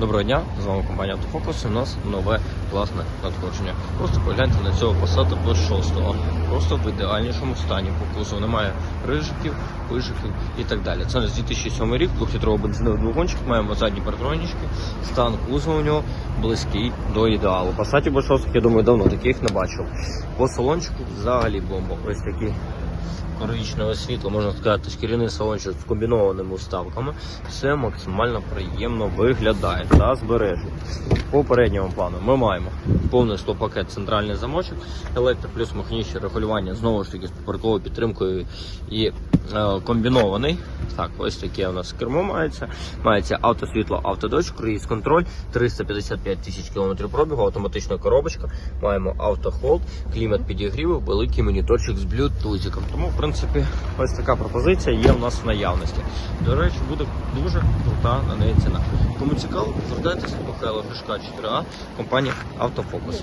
Доброго дня, з вами компанія Автофокус. У нас нове класне надходження. Просто погляньте на цього посаду до 6 Просто в ідеальнішому стані по кузову. Немає рижиків, пижиків і так далі. Це у нас 2007 рік, 2-літровий бензиновий двигунчик, маємо задні партронічки, стан кузова у нього близький до ідеалу. Пасаті b 6 я думаю, давно таких не бачив. По салончику взагалі бомба. Ось такі коричневе світло, можна сказати, шкіряний салончик з комбінованими вставками. Все максимально приємно виглядає та збережено. По передньому плану ми маємо повний стопакет центральний замочок, електро плюс механічне регулювання знову ж таки з поперековою підтримкою і е, комбінований. Так, ось таке у нас кермо мається. Мається автосвітло, автодоч, круїз контроль, 355 тисяч кілометрів пробігу, автоматична коробочка. Маємо автохолд, клімат підігріву, великий моніторчик з блютузиком. Тому, в принципі, ось така пропозиція є у нас в наявності. До речі, буде дуже крута на неї ціна. Кому цікаво, звертайтеся до Михайла Фішка 4А, компанія Автофокус.